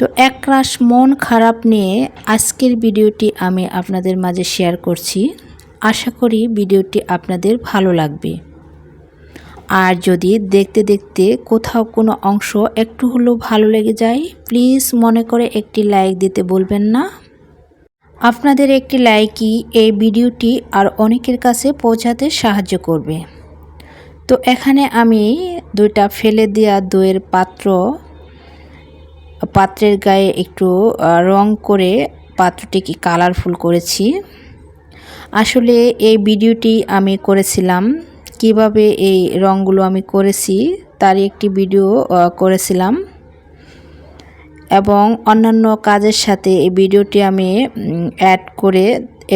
তো একরাশ মন খারাপ নিয়ে আজকের ভিডিওটি আমি আপনাদের মাঝে শেয়ার করছি। আশা করি ভিডিওটি আপনাদের ভালো লাগবে। আর যদি দেখতে দেখতে কোথাও কোনো অংশ একটু হলেও ভালো লেগে যায় প্লিজ মনে করে একটি লাইক দিতে বলবেন না। আপনাদের একটি লাইকই এই ভিডিওটি আর অনেকের কাছে পৌঁছাতে সাহায্য করবে। তো এখানে আমি দুইটা ফেলে দেওয়া দইয়ের পাত্র পাত্রের গায়ে একটু রং করে পাত্রটিকে কালারফুল করেছি। আসলে এই ভিডিওটি আমি করেছিলাম, কীভাবে এই রঙগুলো আমি করেছি তারই একটি ভিডিও করেছিলাম। এবং অন্যান্য কাজের সাথে এই ভিডিওটি আমি অ্যাড করে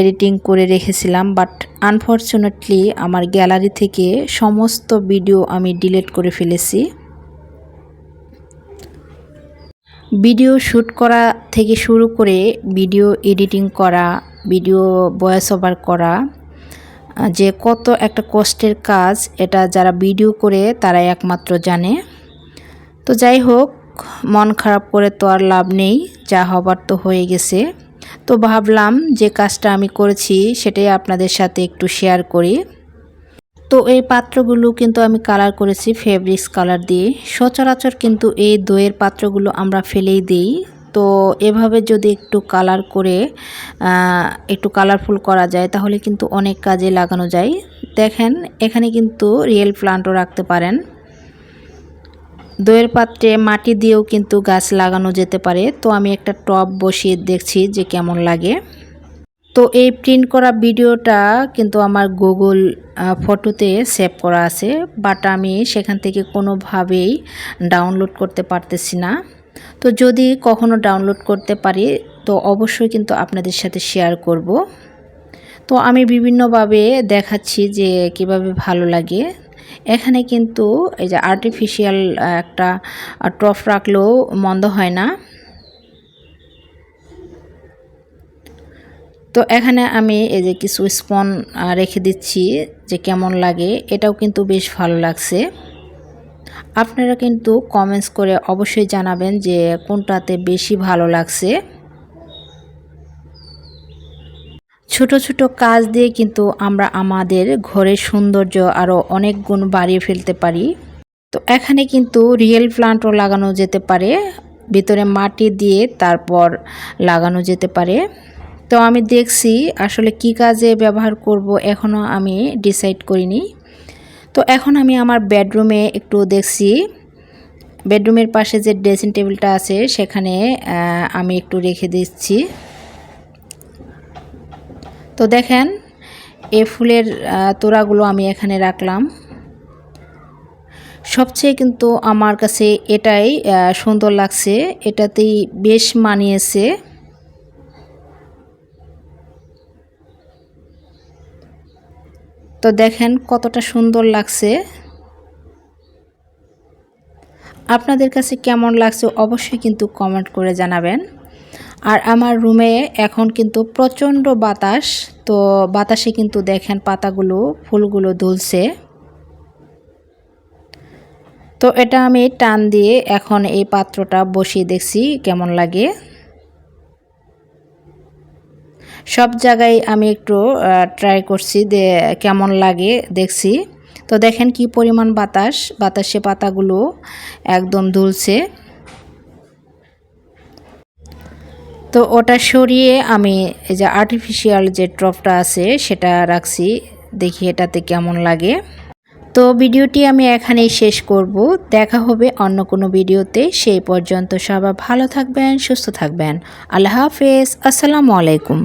এডিটিং করে রেখেছিলাম বাট আনফর্চুনেটলি আমার গ্যালারি থেকে সমস্ত ভিডিও আমি ডিলিট করে ফেলেছি। ভিডিও শ্যুট করা থেকে শুরু করে ভিডিও এডিটিং করা, ভিডিও ভয়েস ওভার করা যে কত একটা কষ্টের কাজ, এটা যারা ভিডিও করে তারাই একমাত্র জানে। তো যাই হোক, মন খারাপ করে তো আর লাভ নেই, যা হবার তো হয়ে গেছে। তো ভাবলাম যে কাজটা আমি করেছি, সেটাই আপনাদের সাথে একটু শেয়ার করি। তো এই পাত্রগুলো কিন্তু আমি কালার করেছি ফেব্রিক্স কালার দিয়ে। সচরাচর কিন্তু এই দইয়ের পাত্রগুলো আমরা ফেলেই দিই। তো এভাবে যদি একটু কালার করে একটু কালারফুল করা যায়, তাহলে কিন্তু অনেক কাজে লাগানো যায়। দেখেন, এখানে কিন্তু রিয়েল প্লান্টও রাখতে পারেন। দইয়ের পাত্রে মাটি দিয়েও কিন্তু গাছ লাগানো যেতে পারে। তো আমি একটা টব বসিয়ে দেখছি যে কেমন লাগে। তো এই প্রিন্ট করা ভিডিওটা কিন্তু আমার গুগল ফটোতে সেভ করা আছে বাট আমি সেখান থেকে কোনোভাবেই ডাউনলোড করতে পারতেছি না। তো যদি কখনো ডাউনলোড করতে পারি, তো অবশ্যই কিন্তু আপনাদের সাথে শেয়ার করব। তো আমি বিভিন্নভাবে দেখাচ্ছি যে কীভাবে ভালো লাগে। এখানে কিন্তু এই যে আর্টিফিশিয়াল একটা ট্রফ রাখলেও মন্দ হয় না। তো এখানে আমি এই যে কিছু স্পন রেখে দিচ্ছি যে কেমন লাগে, এটাও কিন্তু বেশ ভালো লাগছে। আপনারা কিন্তু কমেন্টস করে অবশ্যই জানাবেন যে কোনটাতে বেশি ভালো লাগছে। ছোট ছোট কাজ দিয়ে কিন্তু আমরা আমাদের ঘরের সৌন্দর্য আরও অনেক গুণ বাড়িয়ে ফেলতে পারি। তো এখানে কিন্তু রিয়েল প্লান্টও লাগানো যেতে পারে, ভিতরে মাটি দিয়ে তারপর লাগানো যেতে পারে। তো আমি দেখছি আসলে কি কাজে ব্যবহার করব, এখনও আমি ডিসাইড করিনি। তো এখন আমি আমার বেডরুমে একটু দেখছি। বেডরুমের পাশে যে ড্রেসিং টেবিলটা আছে, সেখানে আমি একটু রেখে দিচ্ছি। তো দেখেন এ ফুলের তোড়াগুলো আমি এখানে রাখলাম। সবচেয়ে কিন্তু আমার কাছে এটাই সুন্দর লাগছে। এটাতেই বেশ মানিয়েছে। তো দেখেন কতটা সুন্দর লাগছে। আপনাদের কাছে কেমন লাগছে অবশ্যই কিন্তু কমেন্ট করে জানাবেন। আর আমার রুমে এখন কিন্তু প্রচণ্ড বাতাস, তো বাতাসে কিন্তু দেখেন পাতাগুলো, ফুলগুলো দুলছে। তো এটা আমি টান দিয়ে এখন এই পাত্রটা বসিয়ে দেখছি কেমন লাগে। সব জায়গায় আমি একটু ট্রাই করছি যে কেমন লাগে দেখছি। তো দেখেন কি পরিমাণ বাতাস, বাতাসে পাতাগুলো একদম দুলছে। তো ওটা সরিয়ে আমি এই যে আর্টিফিশিয়াল যে ট্রপটা আছে সেটা রাখছি, দেখি এটাতে কেমন লাগে। তো ভিডিওটি আমি এখানেই শেষ করব। দেখা হবে অন্য কোনো ভিডিওতে। সেই পর্যন্ত সবাই ভালো থাকবেন, সুস্থ থাকবেন। আল্লাহ হাফেজ, আসসালামু আলাইকুম।